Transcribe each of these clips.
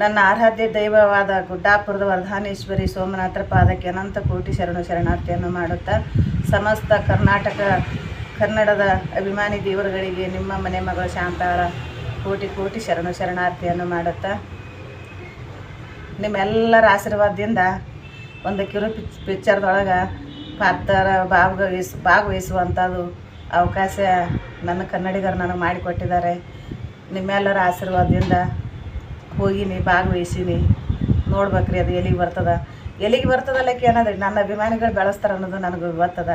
ನನ್ನ ಆರಾಧ್ಯ ದೈವವಾದ ಗುಡ್ಡಾಪುರದ ವರ್ಧಾನೇಶ್ವರಿ ಸೋಮನಾಥರ ಪಾದಕ್ಕೆ ಅನಂತ ಕೋಟಿ ಶರಣು ಶರಣಾರ್ಥಿಯನ್ನು ಮಾಡುತ್ತಾ, ಸಮಸ್ತ ಕರ್ನಾಟಕ, ಕನ್ನಡದ ಅಭಿಮಾನಿ ದೇವರುಗಳಿಗೆ ನಿಮ್ಮ ಮನೆ ಮಗಳು ಶಾಂತಾಳ ಕೋಟಿ ಕೋಟಿ ಶರಣು ಶರಣಾರ್ಥಿಯನ್ನು ಮಾಡುತ್ತಾ, ನಿಮ್ಮೆಲ್ಲರ ಆಶೀರ್ವಾದದಿಂದ ಒಂದು ಕಿರು ಪಿಚ್, ಪಿಕ್ಚರ್ದೊಳಗೆ ಪಾತ್ರ ಭಾಗವಹಿಸ್ ಭಾಗವಹಿಸುವಂಥದ್ದು ಅವಕಾಶ ನನ್ನ ಕನ್ನಡಿಗರು ನನಗೆ ಮಾಡಿಕೊಟ್ಟಿದ್ದಾರೆ. ನಿಮ್ಮೆಲ್ಲರ ಆಶೀರ್ವಾದದಿಂದ ಹೋಗಿನಿ ಭಾಗವಹಿಸೀನಿ ನೋಡ್ಬೇಕ್ರಿ ಅದು ಎಲ್ಲಿಗೆ ಬರ್ತದ. ಎಲ್ಲಿಗೆ ಬರ್ತದಲ್ಲಕ್ಕೆ ಅನ್ನೋದ್ರಿ ನನ್ನ ಅಭಿಮಾನಿಗಳು ಬೆಳೆಸ್ತಾರೆ ಅನ್ನೋದು ನನಗೆ ಗೊತ್ತದ.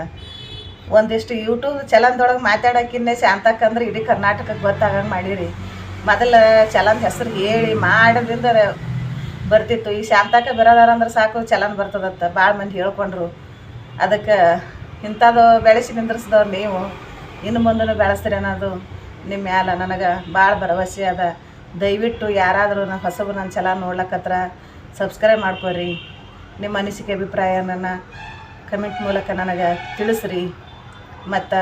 ಒಂದಿಷ್ಟು ಯೂಟ್ಯೂಬ್ ಚಲನ್ದೊಳಗೆ ಮಾತಾಡೋಕ್ಕಿನ್ನೆ ಶಾಂತಕ್ಕಂದ್ರೆ ಇಡೀ ಕರ್ನಾಟಕಕ್ಕೆ ಗೊತ್ತಾಗಂಗೆ ಮಾಡೀರಿ. ಮೊದಲು ಚಲನ್ ಹೆಸರು ಹೇಳಿ ಮಾಡೋದ್ರಿಂದ ಬರ್ತಿತ್ತು. ಈ ಶಾಂತಕ್ಕ ಬರೋದಾರಂದ್ರೆ ಸಾಕು ಚಲನ್ ಬರ್ತದತ್ತ. ಭಾಳ ಮಂದಿ ಹೇಳ್ಕೊಂಡ್ರು. ಅದಕ್ಕೆ ಇಂಥದ್ದು ಬೆಳೆಸಿ ನಿಂದ್ರಿಸಿದವ್ರು ನೀವು. ಇನ್ನು ಮುಂದೂ ಬೆಳೆಸ್ತೀರಿ ಅನ್ನೋದು ನಿಮ್ಮ ಮ್ಯಾಲ ನನಗೆ ಭಾಳ ಭರವಸೆ ಅದ. ದಯವಿಟ್ಟು ಯಾರಾದರೂ ನನ್ನ ಹೊಸಬು ನನ್ನ ಚಲ ನೋಡ್ಲಕ್ಕತ್ರ ಸಬ್ಸ್ಕ್ರೈಬ್ ಮಾಡ್ಕೊರಿ ನಿಮ್ಮ ಅನಿಸಿಕೆ, ಅಭಿಪ್ರಾಯ ನನ್ನ ಕಮೆಂಟ್ ಮೂಲಕ ನನಗೆ ತಿಳಿಸ್ರಿ. ಮತ್ತು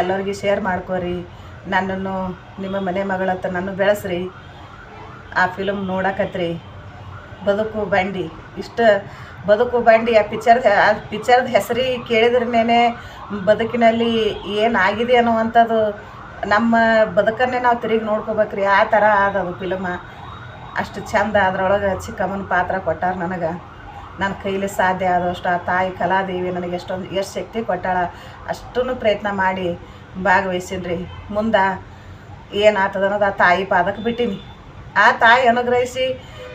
ಎಲ್ಲರಿಗೂ ಶೇರ್ ಮಾಡ್ಕೊರಿ ನನ್ನನ್ನು, ನಿಮ್ಮ ಮನೆ ಮಗಳ ಹತ್ರ ನಾನು ಬೆಳೆಸ್ರಿ. ಆ ಫಿಲಮ್ ನೋಡಕತ್ರಿ. ಬದುಕು ಬಂಡಿ. ಇಷ್ಟು ಬದುಕು ಬಂಡಿ, ಆ ಪಿಕ್ಚರ್ದ ಆ ಪಿಕ್ಚರ್ದ ಹೆಸರಿ ಕೇಳಿದ್ರೇ ಬದುಕಿನಲ್ಲಿ ಏನಾಗಿದೆ ಅನ್ನುವಂಥದ್ದು ನಮ್ಮ ಬದುಕನ್ನೇ ನಾವು ತಿರುಗಿ ನೋಡ್ಕೋಬೇಕ್ರಿ. ಆ ಥರ ಆದದು ಫಿಲಮ. ಅಷ್ಟು ಚಂದ ಅದ್ರೊಳಗೆ ಚಿಕ್ಕಮ್ಮನ ಪಾತ್ರ ಕೊಟ್ಟಾರ ನನಗೆ. ನನ್ನ ಕೈಲಿ ಸಾಧ್ಯ ಆದಷ್ಟು ಆ ತಾಯಿ ಕಲಾದೇವಿ ನನಗೆ ಎಷ್ಟೊಂದು, ಎಷ್ಟು ಶಕ್ತಿ ಕೊಟ್ಟಾಳ ಅಷ್ಟೂ ಪ್ರಯತ್ನ ಮಾಡಿ ಭಾಗವಹಿಸಿನ್ರಿ. ಮುಂದೆ ಏನಾಗ್ತದ ಅನ್ನೋದು ಆ ತಾಯಿ ಪಾದಕ್ಕೆ ಬಿಟ್ಟೀನಿ. ಆ ತಾಯಿ ಅನುಗ್ರಹಿಸಿ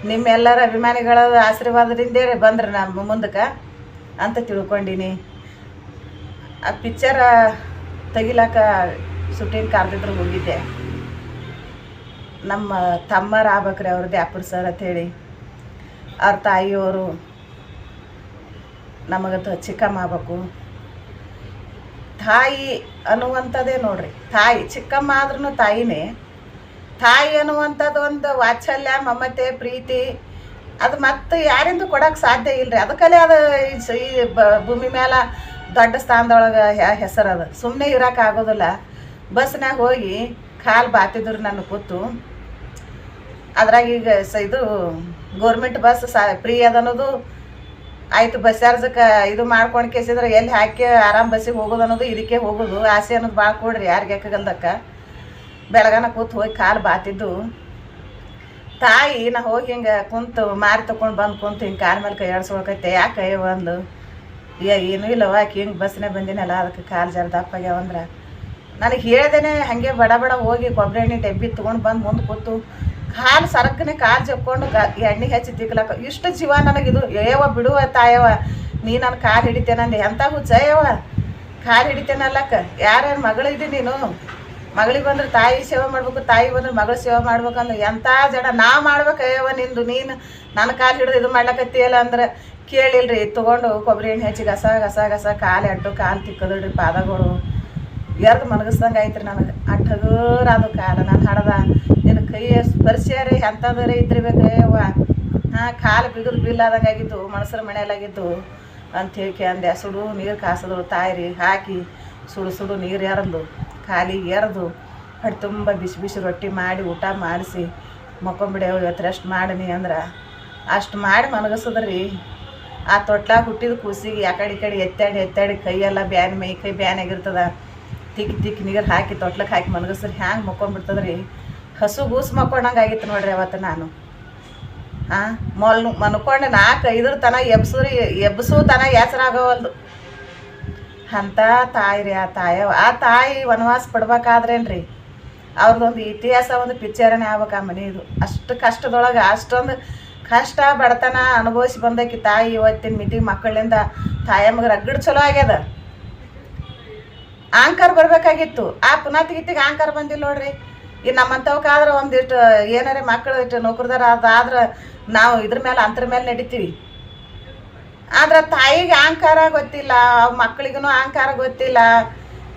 ನಿಮ್ಮೆಲ್ಲರ ಅಭಿಮಾನಿಗಳ ಆಶೀರ್ವಾದದಿಂದೇ ಬಂದ್ರೆ ನಮ್ಮ ಮುಂದಕ್ಕೆ ಅಂತ ತಿಳ್ಕೊಂಡೀನಿ. ಆ ಪಿಕ್ಚರ ತೆಗಿಲಾಕ ಶೂಟಿಂಗ್ ಕಾಲದಿದ್ರೆ ಹೋಗಿದ್ದೆ ನಮ್ಮ ತಮ್ಮ ಆಗ್ಬೇಕ್ರಿ ಅವ್ರ ದ್ಯಾಪುರ ಸರ್ ಅಂತೇಳಿ ಅವ್ರ ತಾಯಿಯವರು ನಮಗದು ಚಿಕ್ಕಮ್ಮ ಆಗ್ಬೇಕು. ತಾಯಿ ಅನ್ನುವಂಥದ್ದೇ ನೋಡ್ರಿ. ತಾಯಿ, ಚಿಕ್ಕಮ್ಮ ಆದ್ರೂ ತಾಯಿನೇ. ತಾಯಿ ಅನ್ನುವಂಥದ್ದು ಒಂದು ವಾತ್ಸಲ್ಯ, ಮಮತೆ, ಪ್ರೀತಿ, ಅದು ಮತ್ತೆ ಯಾರಿಂದ ಕೊಡೋಕೆ ಸಾಧ್ಯ ಇಲ್ಲರಿ ಅದಕ್ಕಲ್ಲೇ ಅದು ಈ ಭೂಮಿ ಮೇಲೆ ದೊಡ್ಡ ಸ್ಥಾನದೊಳಗೆ ಹೆಸರು ಅದು ಸುಮ್ಮನೆ ಇರೋಕ್ಕಾಗೋದಿಲ್ಲ. ಬಸ್ನಾಗ ಹೋಗಿ ಕಾಲು ಬಾತಿದ್ರು ನನ್ನ ಕೂತು ಅದ್ರಾಗ ಈಗ ಸ ಇದು ಗೋರ್ಮೆಂಟ್ ಬಸ್ ಸಾ ಫ್ರೀ ಅದ ಅನ್ನೋದು ಆಯಿತು ಬಸ್ ಚಾರ್ಜಕ್ಕೆ ಇದು ಮಾಡ್ಕೊಂಡು ಕೇಸಿದ್ರೆ ಎಲ್ಲಿ ಹಾಕಿ ಆರಾಮ್ ಬಸ್ಸಿಗೆ ಹೋಗೋದು ಅನ್ನೋದು ಇದಕ್ಕೆ ಹೋಗೋದು. ಆಸೆ ಅನ್ನೋದು ಭಾಳ ಕೊಡ್ರಿ ಯಾರಿಗೆ ಯಾಕಗಲ್ದಕ್ಕ ಬೆಳಗಾನ ಕೂತು ಹೋಗಿ ಕಾಲು ಬಾತಿದ್ದು. ತಾಯಿ ನಾ ಹೋಗಿ ಹಿಂಗೆ ಕುಂತು ಮಾರಿ ತಗೊಂಡು ಬಂದು ಕುಂತು ಹಿಂಗೆ ಕಾಲ ಮೇಲೆ ಕೈ ಆಡ್ಸ್ಕೊಳಕೈತೆ ಯಾಕೆ ಒಂದು? ಏನೂ ಇಲ್ಲವ ಆಕೆ ಹಿಂಗೆ ಬಸ್ನೇ ಬಂದಿನಲ್ಲ, ಅದಕ್ಕೆ ಕಾಲು ಜರ ದಪ್ಪಾಗ್ಯಾವಂದ್ರೆ ನನಗೆ ಹೇಳ್ದೇನೆ ಹಾಗೆ ಬಡ ಬಡ ಹೋಗಿ ಕೊಬ್ಬರಿ ಎಣ್ಣೆ ಡಬ್ಬಿ ತೊಗೊಂಡು ಬಂದು ಮುಂದೆ ಕೂತು. ಕಾಲು ಸರಕ್ಕನೆ ಕಾಲು ಜಕ್ಕೊಂಡು ಗ ಎಣ್ಣೆ ಹೆಚ್ಚಿ ತಿಕ್ಲಕ್ಕ ಇಷ್ಟು ಜೀವ ನನಗಿದು ಏವ ಬಿಡುವ ತಾಯವ ನೀ ನನ್ನ ಕಾಲು ಹಿಡಿತೇನಂದು ಎಂಥ ಹುಚ್ಚಯ್ಯವ ಕಾಲು ಹಿಡಿತೇನಲ್ಲಕ್ಕ ಯಾರ್ಯಾರ ಮಗಳಿದ್ದಿ ನೀನು? ಮಗಳಿಗೆ ಬಂದ್ರೆ ತಾಯಿ ಸೇವೆ ಮಾಡ್ಬೇಕು, ತಾಯಿ ಬಂದ್ರೆ ಮಗಳು ಸೇವೆ ಮಾಡ್ಬೇಕಂದ್ರೆ ಎಂಥ ಜಡ, ನಾ ಮಾಡ್ಬೇಕು ಅಯ್ಯವ ನಿಂದು, ನೀನು ನನ್ನ ಕಾಲು ಹಿಡಿದು ಇದು ಮಾಡ್ಲಕತ್ತೀಯಲ್ಲ ಅಂದ್ರೆ ಕೇಳಿಲ್ರಿ. ತೊಗೊಂಡು ಕೊಬ್ಬರಿ ಎಣ್ಣೆ ಹಚ್ಚಿ ಗಸ ಗಸ ಗಸ, ಕಾಲು ಎಟ್ಟು ಕಾಲು ತಿಕ್ಕದ್ರಿ ಪಾದಗಳು. ಎರ್ದು ಮನಗಿಸ್ದಂಗೆ ಐತ್ರಿ ನನಗೆ? ಅಟ್ಟಗೂರ ಅದು ಕಾಲ. ನಾನು ಹಡದ ನಿನ್ನ ಕೈಯ ಸ್ಪರ್ಶಿಯಾರಿ ಎಂಥದ್ರೆ ಇದ್ರಿಬೇಕು ಯವ್ವ ಹಾಂ, ಕಾಲು ಬಿಗಿದು ಬಿಲ್ ಆದಂಗೆ ಆಗಿತ್ತು ಮನೆಯಲ್ಲಾಗಿದ್ದು ಮನೆಯಲ್ಲಾಗಿತ್ತು. ಅಂತ ಹೇಳಿ ಅಂದೆ ಸುಡು ನೀರು ಕಾಸಿದ್ರು ತಾಯಿರಿ, ಹಾಕಿ ಸುಡು ಸುಡು ನೀರು ಎರೆದು ಕಾಲಿಗೆ ಎರೆದು ಹೊಟ್ಟೆ ತುಂಬ ಬಿಸಿ ಬಿಸಿ ರೊಟ್ಟಿ ಮಾಡಿ, ಊಟ ಮಾಡಿಸಿ ಮಕ್ಕೊಂಬಿಡ್ಯಾವ ಇವತ್ತು ರೆಸ್ಟ್ ಮಾಡಿನಿ ಅಂದ್ರೆ. ಅಷ್ಟು ಮಾಡಿ ಮಲಗಿಸಿದ್ರಿ ಆ ತೊಟ್ಲಾಗ ಹುಟ್ಟಿದ ಕೂಸಿಗೆ, ಆ ಕಡೆ ಈ ಕಡೆ ಎತ್ತಾಡಿ ಎತ್ತಾಡಿ ಕೈಯೆಲ್ಲ ಬ್ಯಾನ್ ಮೈ ಕೈ ಬ್ಯಾನ್ ಆಗಿರ್ತದ ತಿಕ್ಕಿ ತಿಕ್ಕಿ ನೀರು ಹಾಕಿ ತೊಟ್ಲಕ್ಕೆ ಹಾಕಿ ಮನಗಸ್ರಿ ಹ್ಯಾಂಗೆ ಮಕ್ಕೊಂಡ್ಬಿಡ್ತದ್ರಿ? ಹಸು ಗೂಸು ಮಕ್ಕೊಂಡಂಗೆ ಆಗಿತ್ತು ನೋಡ್ರಿ ಅವತ್ತು ನಾನು. ಹಾಂ ಮೊಲ್ ಮನ್ಕೊಂಡು ನಾಲ್ಕು ಐದ್ರ ತನ ಎಬ್ಸುರಿ ಎಬ್ಸು ತನ ಹೆಸರಾಗವಲ್ದು ಅಂಥ ತಾಯಿ ರೀ ಆ ತಾಯ ಆ ತಾಯಿ ವನವಾಸ ಪಡ್ಬೇಕಾದ್ರೇನ್ರಿ? ಅವ್ರದ್ದೊಂದು ಇತಿಹಾಸ, ಒಂದು ಪಿಕ್ಚರನೇ ಆಗ್ಬೇಕು ಆ ಮನೆಯದು ಅಷ್ಟು ಕಷ್ಟದೊಳಗೆ ಅಷ್ಟೊಂದು ಕಷ್ಟ, ಬಡತನ ಅನುಭವಿಸಿ ಬಂದಕ್ಕೆ ತಾಯಿ ಇವತ್ತಿನ ಮಿತಿ ಮಕ್ಕಳಿಂದ ತಾಯಮ್ಮಗೆ ರಗ್ಗಡ್ ಚಲೋ ಆಗ್ಯದ. ಆಂಕರ್ ಬರಬೇಕಾಗಿತ್ತು. ಆ ಪುನಃ ತೆಗಿತಿಗೆ ಆಂಕರ್ ಬಂದಿಲ್ಲ ನೋಡ್ರಿ. ಈ ನಮ್ಮಂಥವಕ್ಕಾದ್ರೆ ಒಂದಿಷ್ಟು ಏನಾರ ಮಕ್ಕಳು ಇಷ್ಟು ನೌಕರದಾರ ಅದಾದ್ರೆ ನಾವು ಇದ್ರ ಮೇಲೆ ಅಂತರ ಮೇಲೆ ನಡಿತೀವಿ. ಆದ್ರೆ ತಾಯಿಗೆ ಅಹಂಕಾರ ಗೊತ್ತಿಲ್ಲ ಮಕ್ಕಳಿಗೂ ಅಹಂಕಾರ ಗೊತ್ತಿಲ್ಲ.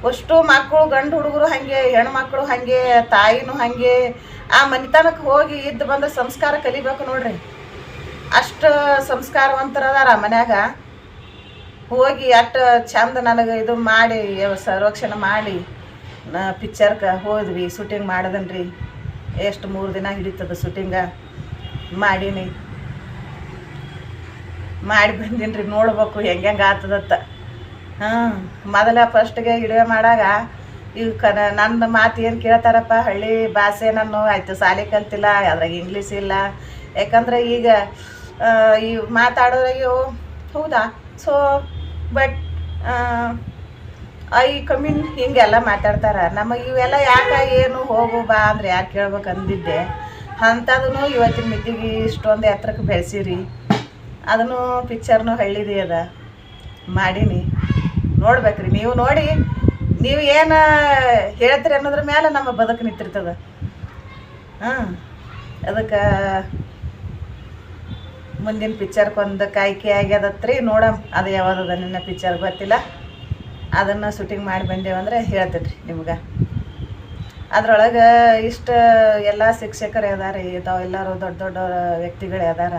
ಅಷ್ಟು ಮಕ್ಕಳು ಗಂಡು ಹುಡುಗರು ಹಾಗೆ, ಹೆಣ್ಮಕ್ಳು ಹಾಗೆ, ತಾಯಿನೂ ಹಾಗೆ. ಆ ಮನೆತನಕ್ಕೆ ಹೋಗಿ ಇದ್ದು ಬಂದ ಸಂಸ್ಕಾರ ಕಲಿಬೇಕು ನೋಡ್ರಿ. ಅಷ್ಟು ಸಂಸ್ಕಾರವಂತರದಾರ ಮನ್ಯಾಗ. ಹೋಗಿ ಅಷ್ಟು ಚಂದ ನನಗೆ ಇದು ಮಾಡಿ ಸರ್ವಕ್ಷಣೆ ಮಾಡಿ, ನಾ ಪಿಕ್ಚರ್ಗೆ ಹೋದ್ವಿ ಶೂಟಿಂಗ್ ಮಾಡಿದನ್ರಿ. ಎಷ್ಟು ಮೂರು ದಿನ ಹಿಡಿತದ ಶೂಟಿಂಗ ಮಾಡೀನಿ. ಮಾಡಿ ಬಂದೀನಿ ರೀ ನೋಡ್ಬೇಕು ಹೆಂಗೆ ಹೆಂಗೆ ಆಗ್ತದತ್ತ ಹಾಂ, ಮೊದಲ ಫಸ್ಟ್ಗೆ ಹಿಡಿಯೋ ಮಾಡಾಗ ಈಗ ಕನ ನನ್ನ ಮಾತು ಏನು ಕೇಳ್ತಾರಪ್ಪ, ಹಳ್ಳಿ ಭಾಷೆ ನಾನು ಆಯಿತು ಶಾಲೆ ಕಲ್ತಿಲ್ಲ, ಅದ್ರಾಗ ಇಂಗ್ಲೀಷ್ ಇಲ್ಲ. ಯಾಕಂದ್ರೆ ಈಗ ಈ ಮಾತಾಡೋರಿಗೆ ಹೌದಾ? ಸೊ ಬಟ್ ಐ ಕಮಿನ್ ಹಿಂಗೆಲ್ಲ ಮಾತಾಡ್ತಾರೆ. ನಮಗೆ ಇವೆಲ್ಲ ಯಾಕೆ ಏನು ಹೋಗು ಬಾ ಅಂದ್ರೆ ಯಾಕೆ ಕೇಳ್ಬೇಕು ಅಂದಿದ್ದೆ. ಅಂಥದನ್ನು ಇವತ್ತಿನ ಮಿತಿಗೆ ಇಷ್ಟೊಂದು ಎತ್ತರಕ್ಕೆ ಬೆಳೆಸಿರಿ. ಅದನ್ನು ಪಿಕ್ಚರ್ನು ಹಳ್ಳಿದಿ ಅದ. ಮಾಡೀನಿ. ನೋಡ್ಬೇಕ್ರಿ. ನೀವು ನೋಡಿ, ನೀವು ಏನು ಹೇಳ್ತೀರಿ ಅನ್ನೋದ್ರ ಮೇಲೆ ನಮ್ಮ ಬದುಕು ನಿಂತಿರ್ತದ. ಹಾಂ ಅದಕ್ಕೆ ಮುಂದಿನ ಪಿಕ್ಚರ್ಗೆ ಒಂದು ಕಾಯ್ಕೆ ಆಗ್ಯದತ್ರಿ, ನೋಡಮ್ ಅದು ಯಾವ್ದದ ನಿನ್ನ ಪಿಕ್ಚರ್ ಗೊತ್ತಿಲ್ಲ. ಅದನ್ನು ಶೂಟಿಂಗ್ ಮಾಡಿ ಬಂದೇವಂದ್ರೆ ಹೇಳ್ತೀನಿ ರೀ ನಿಮ್ಗೆ. ಅದ್ರೊಳಗೆ ಇಷ್ಟು ಎಲ್ಲ ಶಿಕ್ಷಕರೇ ಅದಾರ, ಇದಾವೆ ಎಲ್ಲರೂ ದೊಡ್ಡ ದೊಡ್ಡ ವ್ಯಕ್ತಿಗಳೇ ಅದಾರ.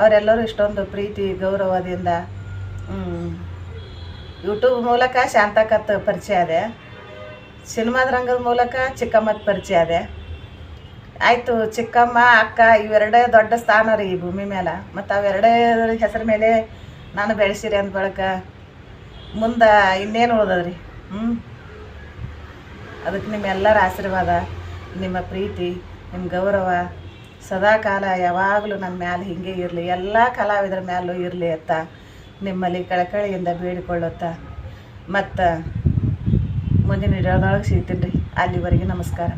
ಅವರೆಲ್ಲರೂ ಇಷ್ಟೊಂದು ಪ್ರೀತಿ, ಗೌರವದಿಂದ ಯೂಟ್ಯೂಬ್ ಮೂಲಕ ಶಾಂತಕತ್ ಪರಿಚಯ ಅದೇ. ಸಿನಿಮಾದ ರಂಗದ ಮೂಲಕ ಚಿಕ್ಕಮ್ಮದ ಪರಿಚಯ ಅದೆ. ಆಯಿತು ಚಿಕ್ಕಮ್ಮ, ಅಕ್ಕ, ಇವೆರಡೇ ದೊಡ್ಡ ಸ್ಥಾನ ರೀ ಈ ಭೂಮಿ ಮೇಲೆ ಮತ್ತು ಅವೆರಡೇ ಹೆಸರು ಮೇಲೆ ನಾನು ಬೆಳೆಸಿರಿ ಅಂದ ಬಳಕ ಮುಂದೆ ಇನ್ನೇನು ಉಳ್ದದ್ರಿ? ಹ್ಞೂ ಅದಕ್ಕೆ ನಿಮ್ಮೆಲ್ಲರ ಆಶೀರ್ವಾದ, ನಿಮ್ಮ ಪ್ರೀತಿ ನಿಮ್ಮ ಗೌರವ ಸದಾ ಕಾಲ ಯಾವಾಗಲೂ ನನ್ನ ಮ್ಯಾಲೆ ಹಿಂಗೆ ಇರಲಿ, ಎಲ್ಲ ಕಲಾವಿದರ ಮ್ಯಾಲೂ ಇರಲಿ ಅಂತ ನಿಮ್ಮಲ್ಲಿ ಕಳಕಳಿಯಿಂದ ಬೇಡಿಕೊಳ್ಳುತ್ತ. ಮತ್ತು ಮುಂದಿನ ಇಡೋದೊಳಗೆ ಸಿಗ್ತೀನಿ ರೀ. ಅಲ್ಲಿವರೆಗೆ ನಮಸ್ಕಾರ.